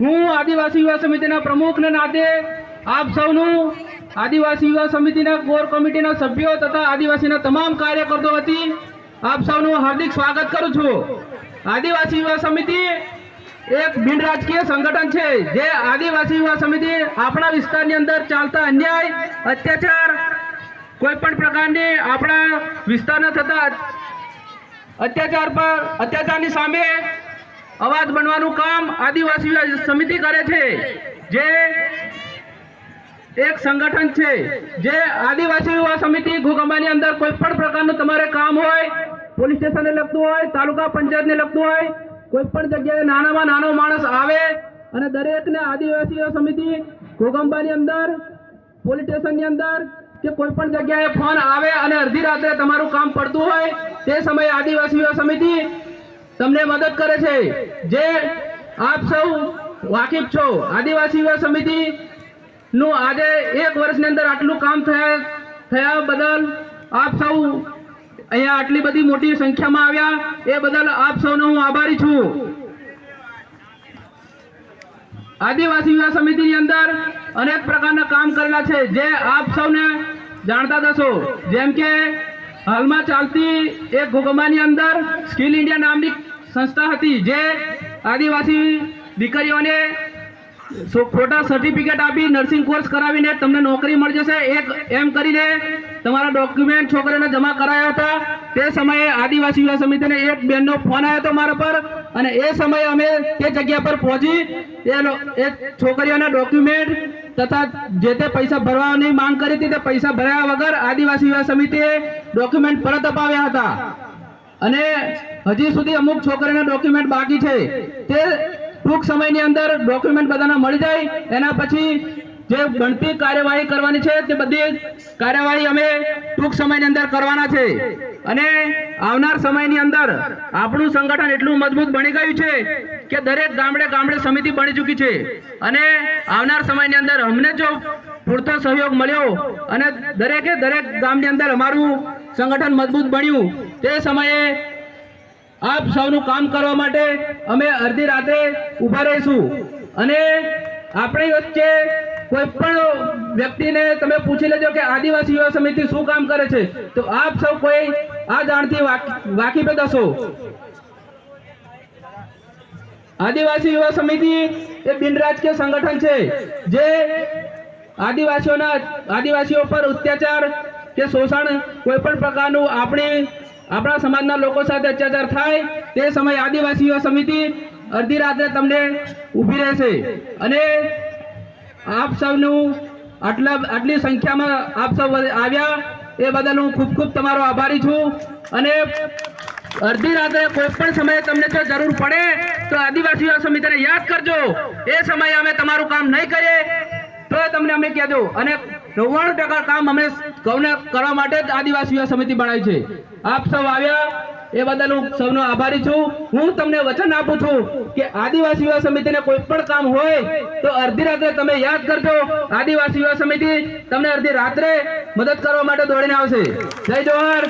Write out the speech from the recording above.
હું આદિવાસી યુવા સમિતિના પ્રમુખના નાતે આપ સૌનું આદિવાસી યુવા સમિતિના કોર કમિટીના સભ્યો તથા આદિવાસીના તમામ કાર્યકર્તો વતી આપ સૌનું હાર્દિક સ્વાગત કરું છું. આદિવાસી યુવા સમિતિ એક બિન રાજકીય સંગઠન છે, જે આદિવાસી યુવા સમિતિ આપણા વિસ્તારની અંદર ચાલતા અન્યાય, અત્યાચાર કોઈ પણ પ્રકારની આપણા વિસ્તારના થતા અત્યાચાર પર, અત્યાચારની સામે અવાજ બનવાનું કામ આદિવાસી સમિતિ કરે છે. જે એક સંગઠન છે. જે આદિવાસી યુવા સમિતિ ઘુગંબાની અંદર કોઈ પણ પ્રકારનું તમારે કામ હોય, પોલીસ સ્ટેશનને લગતું હોય, તાલુકા પંચાયતને લગતું હોય, કોઈ પણ જગ્યાએ નાનામાં નાનો માણસ આવે અને દરેકને આદિવાસી સમિતિ ઘોગંબાની અંદર, પોલીસ સ્ટેશનની અંદર કે કોઈ પણ જગ્યાએ ફોન આવે અને અડધી રાત્રે તમારું કામ પડતું હોય, તે સમયે આદિવાસી સમિતિ તમને મદદ કરે છે. જે આપ સૌ વાકેફ છો. આદિવાસી સમિતિ નું આજે એક વર્ષની અંદર આટલું કામ થયા થયા બદલ આપ સૌ અહીંયા આટલી બધી મોટી સંખ્યામાં આવ્યા. એ બદલ આપ સૌનો હું આભારી છું. આદિવાસી યુવા સમિતિની અંદર અનેક પ્રકારના કામ કરેલા છે. જે આપ સૌને જાણતા થશો જેમ કે હાલમાં ચાલતી એક ઘોગમાની અંદર સ્કિલ ઇન્ડિયા નામની સંસ્થા હતી જે આદિવાસી દીકરીઓને ખોટા સર્ટિફિકેટ આપી નર્સિંગ કોર્સ કરાવીને તમને નોકરી મળી જશે. એક એમ કરીને તમારા ડોક્યુમેન્ટ છોકરીને જમા કરાયા હતા. તે સમયે આદિવાસી યુવા સમિતિને એક બેનનો ફોન આવ્યો હતો મારા પર અને એ સમયે અમે તે જગ્યા પર પહોંચી. એ છોકરીઓના ડોક્યુમેન્ટ તથા જે તે પૈસા ભરવાની માંગ કરી હતી તે પૈસા ભર્યા વગર આદિવાસી યુવા સમિતિએ ડોક્યુમેન્ટ પરત અપાવ્યા હતા. અને હજી સુધી અમુક છોકરીના ડોક્યુમેન્ટ બાકી છે. તે ટૂંક સમયની અંદર ડોક્યુમેન્ટ બધાના મળી જાય. એના પછી જે ગણતી કાર્યવાહી કરવાની છે તે બધી કાર્યવાહી અમે ટૂંક સમયની અંદર કરવાના છે. અને આવનાર સમયની અંદર આપણું સંગઠન એટલું મજબૂત બની ગયું છે કે દરેક ગામડે ગામડે સમિતિ બની ચૂકી છે. અને આવનાર સમયની અંદર અમને જો પૂરતો સહયોગ મળ્યો અને દરેકે દરેક ગામની અંદર અમારું સંગઠન મજબૂત બન્યું તે સમયે આપ સૌનું કામ કરવા માટે અમે અડધી રાત્રે ઊભા રહીશું. અને આપણી વચ્ચે કોઈ પણ વ્યક્તિને તમે પૂછી લેજો કે આદિવાસી યુવા સમિતિ શું કામ કરે છે? તો આપ સૌ કોઈ આ જાણથી વાક- વાકેફ હશો આદિવાસી યુવા સમિતિ એ બિનરાજકીય સંગઠન છે, જે આદિવાસીઓના, આદિવાસીઓ પર અત્યાચાર કે શોષણ કોઈ પણ પ્રકારનું આપણી આપણા સમાજના લોકો સાથે અત્યાચાર થાય તે સમયે આદિવાસીઓ સમિતિ અડધી રાત્રે તમને ઊભી રહેશે. અને આપ સૌનું આટલા, આટલી સંખ્યામાં આપ સૌ આવ્યા એ બદલ હું ખૂબ ખૂબ તમારો આભારી છું. અને અડધી રાત્રે કોઈ પણ સમયે તમને જો જરૂર પડે તો આદિવાસીઓ સમિતિને યાદ કરજો. એ સમયે અમે તમારું કામ નહીં કરીએ તો તમને અમે કહેજો. અને નવ્વાણું ટકા કામ અમે સૌને કરવા માટે જ આદિવાસી સમિતિ બનાવી છે. આપ સૌ આવ્યા, એ બદલ હું સૌનો આભારી છું. હું તમને વચન આપું છું કે આદિવાસી યુવા સમિતિને કોઈ પણ કામ હોય તો અડધી રાત્રે તમે યાદ કરજો. આદિવાસી યુવા સમિતિ તમને અડધી રાત્રે મદદ કરવા માટે દોડીને આવશે. જય જોહર